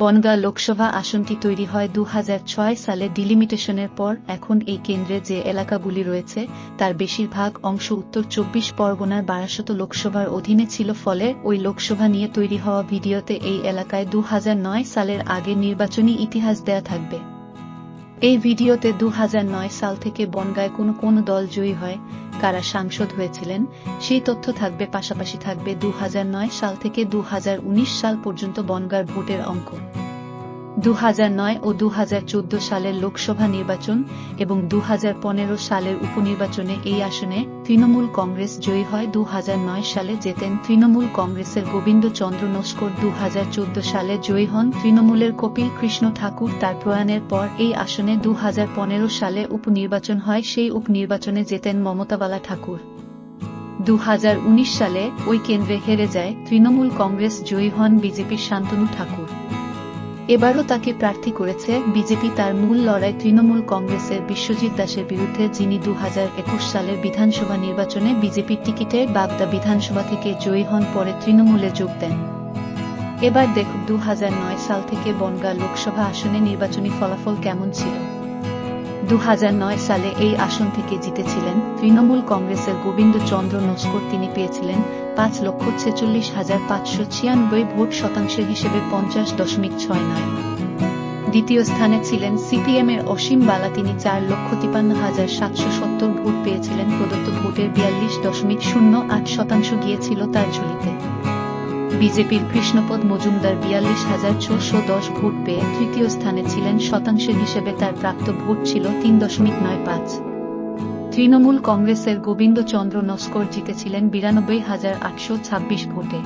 বনগাঁ লোকসভা আসনটি তৈরি হয় দু হাজার ছয় সালে ডিলিমিটেশনের পর। এখন এই কেন্দ্রে যে এলাকাগুলি রয়েছে, তার বেশিরভাগ অংশ উত্তর চব্বিশ পরগনার বারাসত লোকসভার অধীনে ছিল। ফলে ওই লোকসভা নিয়ে তৈরি হওয়া ভিডিওতে এই এলাকায় দু হাজার নয় সালের আগে নির্বাচনী ইতিহাস দেয়া থাকবে। এই ভিডিওতে দু হাজার নয় সাল থেকে বনগায় কোনো কোন দল জয়ী হয়। কারা সাংসদ হয়েছিলেন, সেই তথ্য থাকবে, পাশাপাশি থাকবে দু হাজার নয় সাল থেকে দু হাজার উনিশ সাল পর্যন্ত বনগার ভোটের অঙ্ক। দু হাজার নয় ও দু হাজার চোদ্দ সালের লোকসভা নির্বাচন এবং দু হাজার পনেরো সালের উপনির্বাচনে এই আসনে তৃণমূল কংগ্রেস জয়ী হয় দু হাজার নয় সালে জেতেন তৃণমূল কংগ্রেসের গোবিন্দ চন্দ্র নস্কর। দু হাজার চোদ্দ সালে জয়ী হন তৃণমূলের কপিল কৃষ্ণ ঠাকুর। তার প্রয়াণের পর এই আসনে দু হাজার পনেরো সালে উপনির্বাচন হয়। সেই উপনির্বাচনে জেতেন মমতাবালা ঠাকুর। দু হাজার উনিশ সালে ওই কেন্দ্রে হেরে যায় তৃণমূল কংগ্রেস জয়ী হন বিজেপির শান্তনু ঠাকুর। এবারও তাকে প্রার্থী করেছে বিজেপি তার মূল লড়াই তৃণমূল কংগ্রেসের বিশ্বজিৎ দাসের বিরুদ্ধে, যিনি দু হাজার একুশ সালের বিধানসভা নির্বাচনে বিজেপির টিকিটে বাগদা বিধানসভা থেকে জয়ী হন, পরে তৃণমূলে যোগ দেন। এবার দেখুন দু সাল থেকে বনগাঁ লোকসভা আসনে নির্বাচনী ফলাফল কেমন ছিল? দু হাজার নয় সালে এই আসন থেকে জিতেছিলেন তৃণমূল কংগ্রেসের গোবিন্দ চন্দ্র নস্কর। তিনি পেয়েছিলেন পাঁচ লক্ষ ছেচল্লিশ হাজার পাঁচশো ছিয়ানব্বই ভোট শতাংশের হিসেবে পঞ্চাশ দশমিক ছয় নয়। দ্বিতীয় স্থানে ছিলেন সিপিএম এর অসীম বালা। তিনি চার লক্ষ তিপান্ন হাজার সাতশো সত্তর ভোট পেয়েছিলেন। প্রদত্ত ভোটের বিয়াল্লিশ দশমিক শূন্য আট শতাংশ গিয়েছিল তার ঝুলিতে। বিজেপির কৃষ্ণপদ মজুমদার বিয়াল্লিশ হাজার ছশো দশ ভোট পেয়ে তৃতীয় স্থানে ছিলেন শতাংশের হিসেবে তার প্রাপ্ত ভোট ছিল তিন দশমিক নয় পাঁচ। তৃণমূল কংগ্রেসের গোবিন্দ চন্দ্র নস্কর জিতেছিলেন বিরানব্বই হাজার আটশো ছাব্বিশ ভোটে।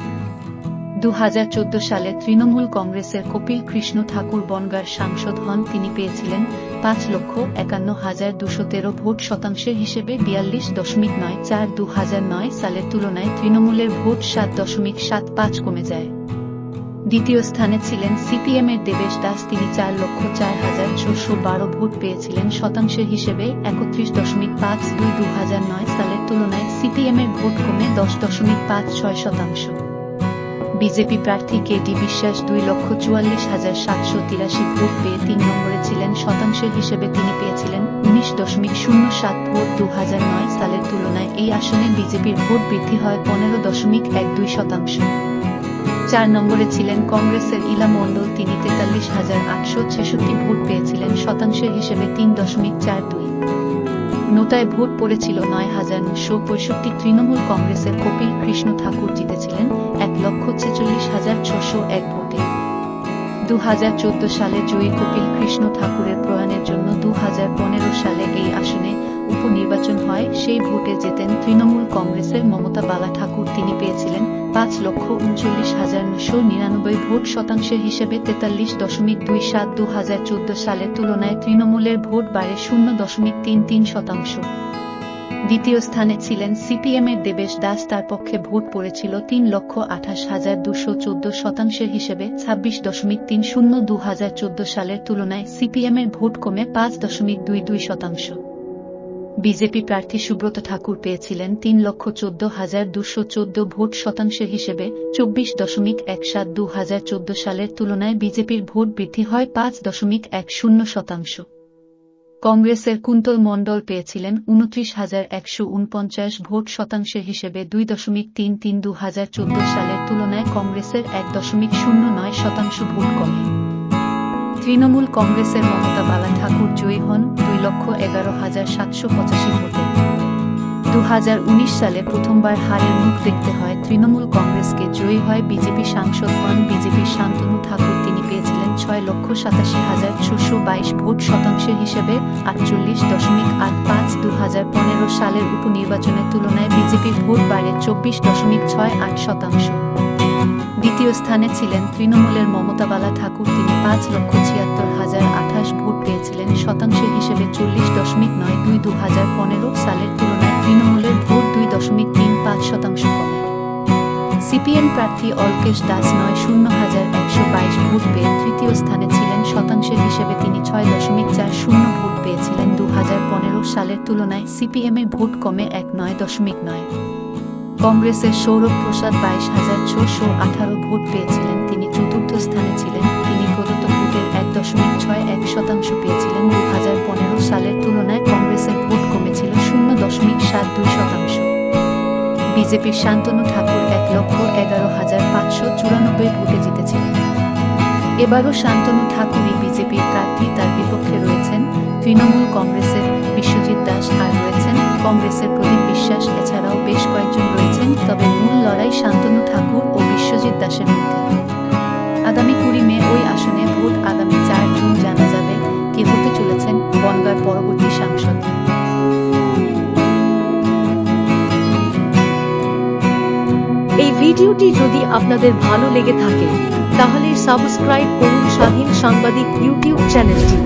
দু হাজার চোদ্দ সালে তৃণমূল কংগ্রেসের কপিল কৃষ্ণ ঠাকুর বনগার সাংসদ হন তিনি পেয়েছিলেন পাঁচ লক্ষ একান্ন হাজার দুশো তেরো ভোট শতাংশের হিসেবে বিয়াল্লিশ দশমিক নয় চার দু সালের তুলনায় তৃণমূলের ভোট সাত দশমিক সাত পাঁচ কমে যায়। দ্বিতীয় স্থানে ছিলেন সিপিএমের দেবেশ দাস, তিনি চার লক্ষ চার হাজার ছশো বারো ভোট পেয়েছিলেন শতাংশের হিসেবে একত্রিশ দশমিক পাঁচ দুই দু সালের তুলনায় সিপিএমের ভোট কমে দশ দশমিক পাঁচ ছয় শতাংশ। বিজেপি প্রার্থী কে বিশ্বাস দুই লক্ষ চুয়াল্লিশ হাজার সাতশো তিরাশি ভোট পেয়ে তিন নম্বরে ছিলেন। শতাংশের হিসেবে তিনি পেয়েছিলেন উনিশ দশমিক শূন্য সাত ভোট দু হাজার নয় সালের তুলনায়। এই আসনে বিজেপির ভোট বৃদ্ধি হয় পনেরো দশমিক এক দুই শতাংশ। চার নম্বরে ছিলেন কংগ্রেসের ইলা মণ্ডল। তিনি তেতাল্লিশ হাজার আটশো ছেষট্টি ভোট পেয়েছিলেন। শতাংশের হিসেবে তিন দশমিক চার দুই। নোটায় ভোট পড়েছিল নয় হাজার নশো পঁয়ষট্টি তৃণমূল কংগ্রেসের কপিল কৃষ্ণ ঠাকুর জিতেছিলেন এক লক্ষ ছেচল্লিশ হাজার ছশো এক ভোটে। দু হাজার চোদ্দ সালে জয়ী কপিল কৃষ্ণ ঠাকুরের প্রয়াণের জন্য দু হাজার পনেরো সালে এই আসনে উপনির্বাচন হয়, সেই ভোটে জেতেন তৃণমূল কংগ্রেসের মমতা বালা ঠাকুর তিনি পেয়েছিলেন পাঁচ লক্ষ উনচল্লিশ হাজার নশো নিরানব্বই ভোট শতাংশের হিসেবে তেতাল্লিশ দশমিক দুই সাত দু হাজার চোদ্দ সালের তুলনায় তৃণমূলের ভোট বাড়ে শূন্য দশমিক তিন তিন শতাংশ। দ্বিতীয় স্থানে ছিলেন সিপিএমের দেবেশ দাস। তার পক্ষে ভোট পড়েছিল তিন লক্ষ আঠাশ হাজার দুশো চোদ্দ শতাংশের হিসেবে ছাব্বিশ দশমিক তিন শূন্য দু হাজার চোদ্দ সালের তুলনায় সিপিএমের ভোট কমে পাঁচ দশমিক দুই দুই শতাংশ। বিজেপি প্রার্থী সুব্রত ঠাকুর পেয়েছিলেন তিন লক্ষ চোদ্দ হাজার দুশো চোদ্দ ভোট শতাংশের হিসেবে। চব্বিশ দশমিক এক সাত দু হাজার চোদ্দ সালের তুলনায় বিজেপির ভোট বৃদ্ধি হয় পাঁচ দশমিক এক শূন্য শতাংশ। কংগ্রেসের কুন্তল মণ্ডল পেয়েছিলেন উনত্রিশ হাজার একশো উনপঞ্চাশ ভোট শতাংশের হিসেবে দুই দশমিক তিন তিন দু হাজার চোদ্দ সালের তুলনায় কংগ্রেসের এক দশমিক শূন্য নয় শতাংশ ভোট কমে। তৃণমূল কংগ্রেসের মমতা বালা ঠাকুর জয়ী হন লক্ষ এগারো হাজার সাতশো পঁচাশি ভোটে। দু হাজার উনিশ সালে প্রথমবার হারের মুখ দেখতে হয় তৃণমূল কংগ্রেসকে। জয়ী হয় বিজেপি সাংসদ হন বিজেপির শান্তনু ঠাকুর। তিনি পেয়েছিলেন ছয় লক্ষ সাতাশি হাজার ছশো বাইশ ভোট শতাংশের হিসেবে আটচল্লিশ দশমিক আট পাঁচ দু সালের উপনির্বাচনের তুলনায় বিজেপির ভোট বাড়ে চব্বিশ দশমিক ছয় আট শতাংশ। দ্বিতীয় স্থানে ছিলেন তৃণমূলের মমতাবালা ঠাকুর। তিনি পাঁচ লক্ষ ছিয়াত্তর হাজার আঠাশ ভোট পেয়েছিলেন। শতাংশের হিসেবে চল্লিশ দশমিক নয় দুই দু হাজার পনেরো সালের তুলনায় তৃণমূলের ভোট দুই দশমিক তিন পাঁচ শতাংশ কমে। সিপিএম প্রার্থী অলকেশ দাস নয় শূন্য হাজার একশো বাইশ ভোট পেয়ে তৃতীয় স্থানে ছিলেন। শতাংশের হিসেবে তিনি ছয় দশমিক চার শূন্য ভোট পেয়েছিলেন। দু হাজার পনেরো সালের তুলনায় সিপিএমের ভোট কমে এক নয় দশমিক নয়। কংগ্রেসের সৌরভ প্রসাদ বাইশ হাজার ছশো আঠারো ভোট পেয়েছিলেন। তিনি চতুর্থ স্থানে ছিলেন। তিনি প্রদত্ত ভোটের এক দশমিক ছয় এক শতাংশ পেয়েছিলেন। দু হাজার পনেরো সালের তুলনায় কংগ্রেসের ভোট কমেছিল শূন্য দশমিক সাত দুই শতাংশ। বিজেপির শান্তনু ঠাকুর এক লক্ষ এগারো হাজার পাঁচশো চুরানব্বই ভোটে জিতেছিলেন। এবারও শান্তনু ঠাকুরই বিজেপির প্রার্থী। তার বিপক্ষে রয়েছেন তৃণমূল কংগ্রেসের বিশ্বজিৎ দাস আর রয়েছেন কংগ্রেসের প্রদীপ বিশ্বাস। রয়েছেন তবে মূল লড়াই শান্তনু ঠাকুর ও বিশ্বজিৎ দাসের মধ্যে। আগামী কুড়ি মে ওই আসনে ভোট আগামী চার জুন জানা যাবে কে হতে চলেছেন বনগার পরবর্তী সাংসদ। এই ভিডিওটি যদি আপনাদের ভালো লেগে থাকে, তাহলে সাবস্ক্রাইব করুন স্বাধীন সাংবাদিক ইউটিউব চ্যানেলটি।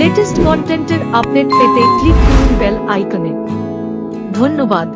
লেটেস্ট কন্টেন্টের আপডেট পেতে ক্লিক করুন বেল আইকনে। ধন্যবাদ।